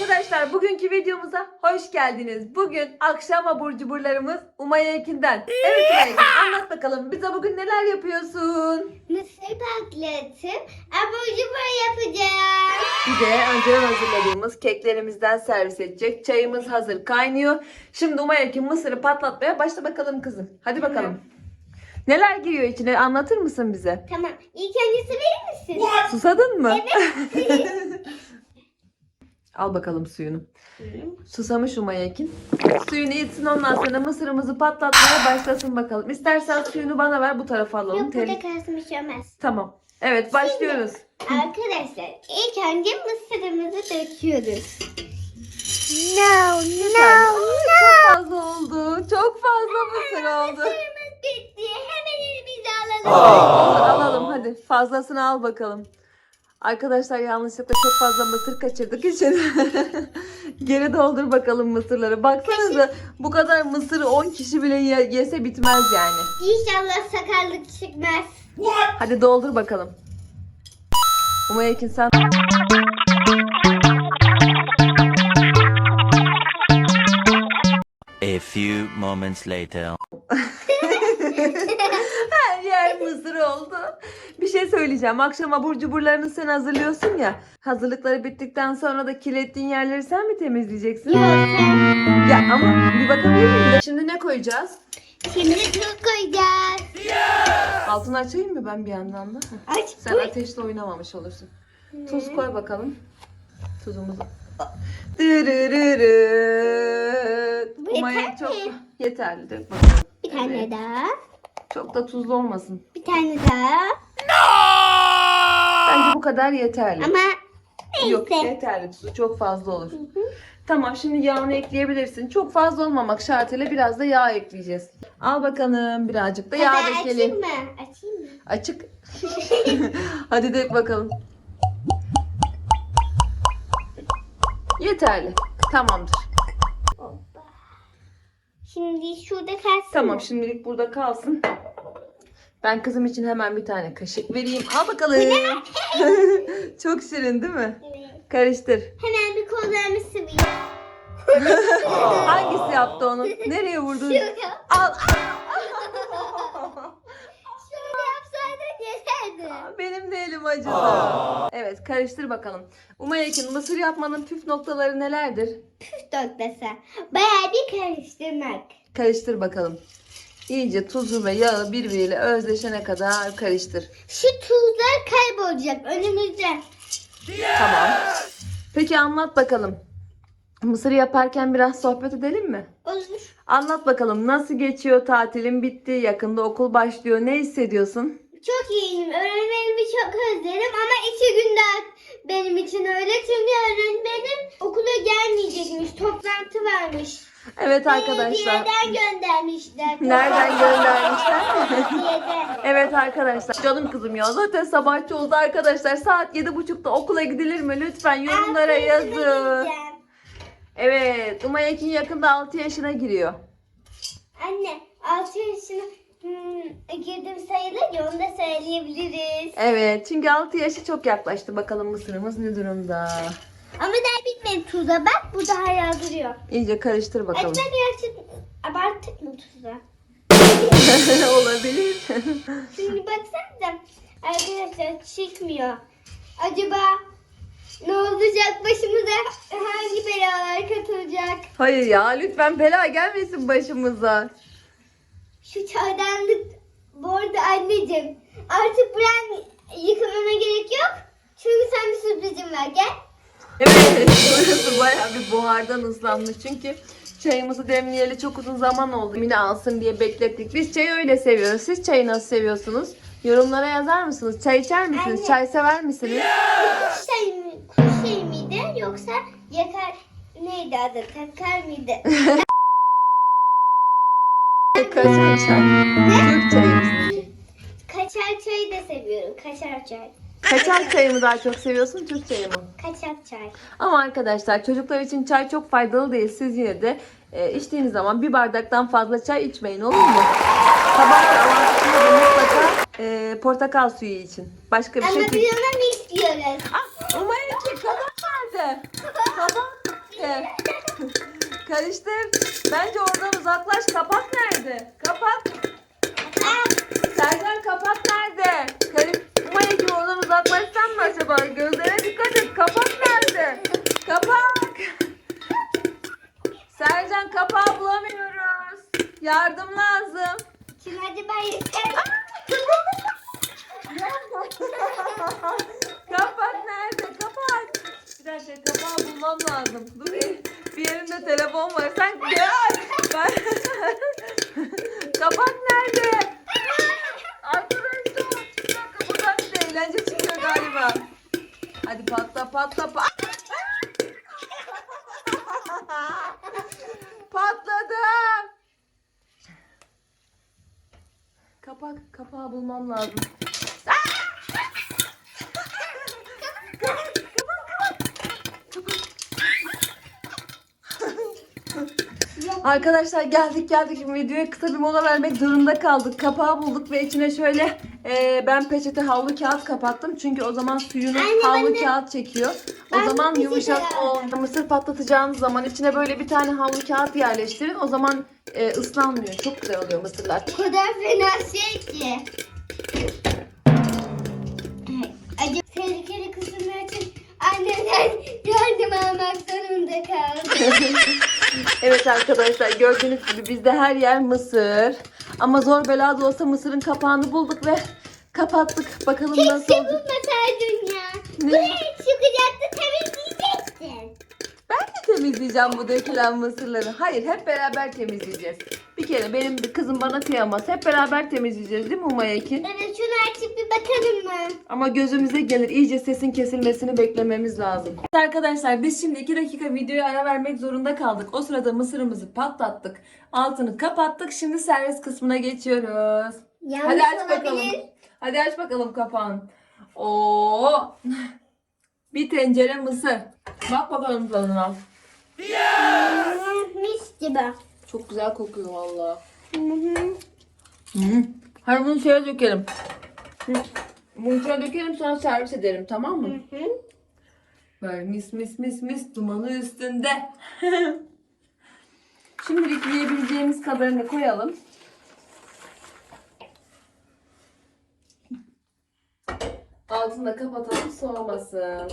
Arkadaşlar bugünkü videomuza hoş geldiniz. Bugün akşam abur cuburlarımız Umay Ekin'den. Evet Umay Ekin anlat bakalım bize bugün neler yapıyorsun? Mısır patlatıp abur cubur yapacağız. Bir de önceden hazırladığımız keklerimizden servis edecek. Çayımız hazır kaynıyor. Şimdi Umay Ekin mısırı patlatmaya başla bakalım kızım. Hadi bakalım. Neler giriyor içine anlatır mısın bize? Tamam. İlk önce su verir misin? Susadın mı? Al bakalım suyunu. Susamış Umay Ekin. Suyunu içsin ondan sonra mısırımızı patlatmaya başlasın bakalım. İstersen suyunu bana ver bu tarafa alalım. Yok burada kalsın bir şey. Tamam. Evet başlıyoruz. Arkadaşlar ilk önce mısırımızı döküyoruz. No, Güzel. Çok fazla oldu. Çok fazla mısır oldu. Mısırımız bitti. Hemen elimize Olur, alalım. alalım hadi. Fazlasını al bakalım. Arkadaşlar yanlışlıkla çok fazla mısır kaçırdık için. Geri doldur bakalım mısırları. Baksanıza bu kadar mısırı 10 kişi bile ye- yese bitmez yani. İnşallah sakarlık çıkmaz. Hadi doldur bakalım. Umay Ekin sen A few moments later. her yer mısır oldu. Bir şey söyleyeceğim. Akşam abur cuburlarını sen hazırlıyorsun ya. Hazırlıkları bittikten sonra da kirlettiğin yerleri sen mi temizleyeceksin? Yok. Ya ama bir bakabilir miyim? Şimdi ne koyacağız? Şimdi tuz koyacağız. Altını açayım mı ben bir yandan da? Aç Sen koy. ateşle oynamamış olursun. Tuz koy bakalım. Tuzumuzu. Dırırırı. Bu yeter çok mi? yeterli. Dök bakalım. Tane Evet. daha. Çok da tuzlu olmasın. Bir tane daha. Bence bu kadar yeterli. Ama Yok neyse. yeterli tuzu çok fazla olur. Tamam şimdi yağını ekleyebilirsin. Çok fazla olmamak şartıyla biraz da yağ ekleyeceğiz. Al bakalım birazcık da yağ Hadi dökelim. açayım mı? Açayım mı? Açık. Hadi dök bakalım. Yeterli. Tamamdır. Şimdi şurada kalsın Tamam mı? şimdilik burada kalsın. Ben kızım için hemen bir tane kaşık vereyim. Al bakalım. Çok şirin değil mi? Evet. Karıştır. Hemen bir kollarımı sıvayım. Hangisi yaptı onu? Nereye vurdun? Şöyle. Al. Benim de elim acıdı. Evet karıştır bakalım. Umay Ekin mısır yapmanın püf noktaları nelerdir? Püf noktası. Bayağı bir karıştırmak. Karıştır bakalım. İyice tuzu ve yağı birbiriyle özleşene kadar karıştır. Şu tuzlar kaybolacak önümüzde. Tamam. Peki anlat bakalım. Mısır yaparken biraz sohbet edelim mi? Olur. Anlat bakalım nasıl geçiyor tatilin bitti yakında okul başlıyor ne hissediyorsun? Çok iyiyim. Öğretmenimi çok özledim ama iki gün daha benim için öyle. Çünkü öğretmenim okula gelmeyecekmiş. Toplantı varmış. Evet arkadaşlar. Belediyeden göndermişler. Nereden göndermişler? Evet arkadaşlar. Canım kızım ya zaten sabahçı oldu arkadaşlar. Saat yedi buçukta okula gidilir mi? Lütfen yorumlara yazın. gideceğim. Evet. Umay Ekin yakında 6 yaşına giriyor. Anne 6 yaşına hmm, girdim sayılır ya onu da söyleyebiliriz. Evet. Çünkü 6 yaşı çok yaklaştı. Bakalım mısırımız ne durumda? Ama daha bitmedi tuza bak bu da hala duruyor. İyice karıştır bakalım. Acaba gerçekten abarttık mı tuza? Olabilir. Şimdi baksanıza arkadaşlar çıkmıyor. Acaba ne olacak başımıza hangi belalar katılacak? Hayır ya lütfen bela gelmesin başımıza. Şu çaydanlık bu arada anneciğim artık buran yıkamama gerek yok. Çünkü sen bir sürprizim var gel. Evet burası bayağı bir buhardan ıslanmış çünkü çayımızı demleyeli çok uzun zaman oldu. Yine alsın diye beklettik. Biz çayı öyle seviyoruz. Siz çayı nasıl seviyorsunuz? Yorumlara yazar mısınız? Çay içer misiniz? Anne. Çay sever misiniz? Kuş şey mi, kuş şey miydi yoksa yakar neydi adı takar mıydı? Kaşar çay. Türk çayımız. Kaçar çayı da seviyorum. Kaçar çay. Kaçar çayı mı daha çok seviyorsun, Türk çayı mı? Kaçak çay. Ama arkadaşlar çocuklar için çay çok faydalı değil. Siz yine de e, içtiğiniz zaman bir bardaktan fazla çay içmeyin olur mu? Sabah kahvaltısında da mutlaka e, portakal suyu için. Başka bir Ama şey biz ona ne istiyoruz? Ah, umarım ki Karıştır. Bence oradan uzaklaş. Kapak nerede? Kapak. Serdar kapak nerede? Karışmaya gibi oradan uzaklaşsan mı acaba? Gözlere dikkat et. Kapak nerede? Kapak. Sercan kapağı bulamıyoruz. Yardım lazım. Şimdi hadi ben yeterim. Telefon var. Sen gel. Ben... kapak nerede? Arkadaşlar bir dakika buradan bir de eğlence çıkıyor galiba. Hadi patla patla patla. Patladı. Kapak, kapağı bulmam lazım. Arkadaşlar geldik geldik Şimdi videoya kısa bir mola vermek zorunda kaldık. Kapağı bulduk ve içine şöyle e, ben peçete havlu kağıt kapattım. Çünkü o zaman suyunu Anne, havlu ben de- kağıt çekiyor. Ben o de zaman peçete yumuşak o mısır patlatacağınız zaman içine böyle bir tane havlu kağıt yerleştirin. O zaman e, ıslanmıyor. Çok güzel oluyor mısırlar. O kadar fena şey ki. Acaba tehlikeli kısımlar için anneden yardım almak zorunda kaldım. Evet arkadaşlar gördüğünüz gibi bizde her yer mısır. Ama zor bela da olsa mısırın kapağını bulduk ve kapattık. Bakalım nasıl Keşke olacak. bulmasaydın ya. Ne? Buraya çıkacaktı temizleyecektin. Ben de temizleyeceğim bu dökülen mısırları. Hayır hep beraber temizleyeceğiz. Bir kere benim kızım bana kıyamaz. Hep beraber temizleyeceğiz değil mi Umay Ekin? Evet şunu açıp bir? Ama gözümüze gelir. iyice sesin kesilmesini beklememiz lazım. Arkadaşlar biz şimdi 2 dakika videoya ara vermek zorunda kaldık. O sırada mısırımızı patlattık. Altını kapattık. Şimdi servis kısmına geçiyoruz. Hadi aç bakalım. Hadi aç bakalım kapağını. Oo! Bir tencere mısır. Bak bakalım tadına. Hmm, Mis gibi. Çok güzel kokuyor valla. Hı hı. Hı. Hadi bunu şöyle dökelim. Hı. Şöyle dökelim sonra servis edelim tamam mı? Hı hı. Böyle mis mis mis mis dumanı üstünde. Şimdilik yiyebileceğimiz kadarını koyalım. Altını da kapatalım soğumasın.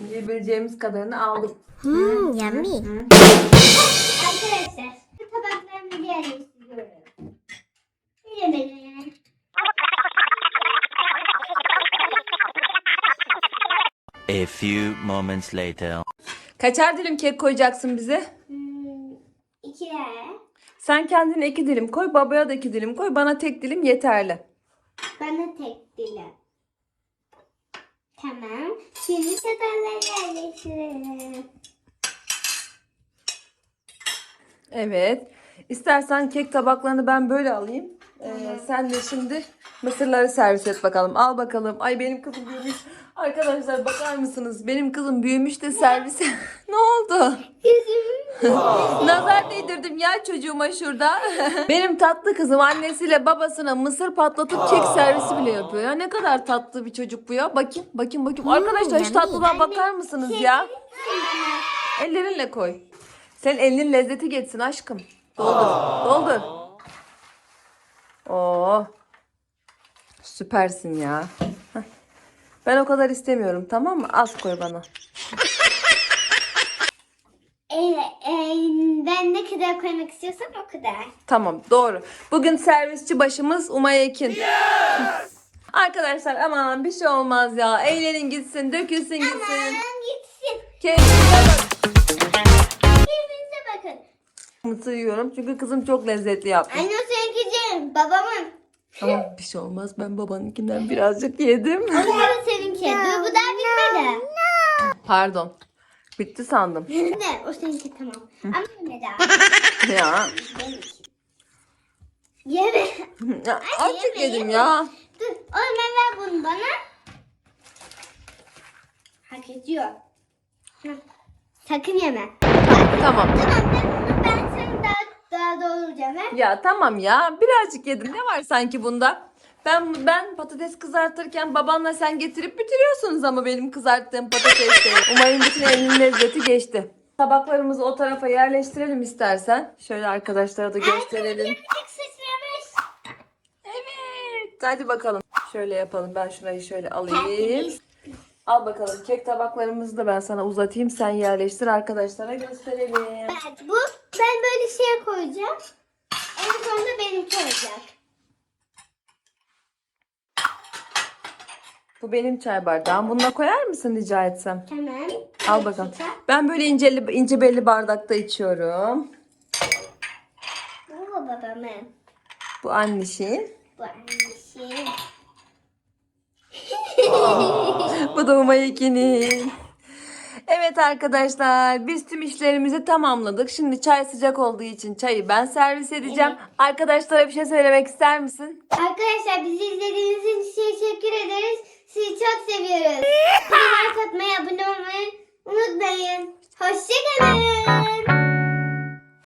Yiyebileceğimiz kadarını aldım. Hmm, yummy. Arkadaşlar, A few moments later. Kaçar dilim kek koyacaksın bize? Hmm, iki. Sen kendine iki dilim koy, babaya da iki dilim koy. Bana tek dilim yeterli. Bana tek dilim. Tamam. Şimdi tabakları yerleştirelim. Evet. İstersen kek tabaklarını ben böyle alayım. Ee, sen de şimdi mısırları servis et bakalım. Al bakalım. Ay benim kızım büyümüş. Arkadaşlar bakar mısınız? Benim kızım büyümüş de servise. ne oldu? Nazar değdirdim ya çocuğuma şurada. benim tatlı kızım annesiyle babasına mısır patlatıp kek servisi bile yapıyor. Ya ne kadar tatlı bir çocuk bu ya. Bakayım, bakayım, bakayım. Arkadaşlar şu tatlılığa bakar mısınız ya? Ellerinle koy. Sen elinin lezzeti geçsin aşkım. Doldur. Doldur. Oo. Süpersin ya. Heh. Ben o kadar istemiyorum tamam mı? Az koy bana. Evet, e, ben ne kadar koymak istiyorsam o kadar. Tamam doğru. Bugün servisçi başımız Umay Ekin. Arkadaşlar aman bir şey olmaz ya. Eğlenin gitsin, dökülsün gitsin. Aman gitsin. Keyfinize bak. Mısır yiyorum çünkü kızım çok lezzetli yaptı. Anne seninki canım, babamın. Ama bir şey olmaz. Ben babanınkinden birazcık yedim. O da seninki. Dur bu daha bitmedi. Pardon. Bitti sandım. ne? O seninki tamam. Ama ne daha? Ya. Yeme. ya yeme, yedim yeme. ya. Dur. Oğlum ver bunu bana. Hak ediyor. Hı. Sakın yeme. Tamam. Tamam ben, ben daha, dolduracağım. Ver. Ya tamam ya. Birazcık yedim. Ne var sanki bunda? Ben ben patates kızartırken babanla sen getirip bitiriyorsunuz ama benim kızarttığım patatesleri. Umarım bütün elinin lezzeti geçti. Tabaklarımızı o tarafa yerleştirelim istersen. Şöyle arkadaşlara da gösterelim. Birazcık sıçramış. Evet. Hadi bakalım. Şöyle yapalım. Ben şurayı şöyle alayım. Al bakalım. Kek tabaklarımızı da ben sana uzatayım. Sen yerleştir arkadaşlara gösterelim. Evet bu ben böyle şeye koyacağım. En sonunda benimki olacak. Bu benim çay bardağım. Bununla koyar mısın rica etsem? Tamam. Al bakalım. Ben böyle inceli, ince belli bardakta içiyorum. Bu babamın. Bu annişin. Bu annesi. Bu da Umayeki'nin. Evet arkadaşlar biz tüm işlerimizi tamamladık. Şimdi çay sıcak olduğu için çayı ben servis edeceğim. Arkadaşlara bir şey söylemek ister misin? Arkadaşlar bizi izlediğiniz için teşekkür ederiz. Sizi çok seviyoruz. Like atmayı, abone olmayı unutmayın. Hoşçakalın.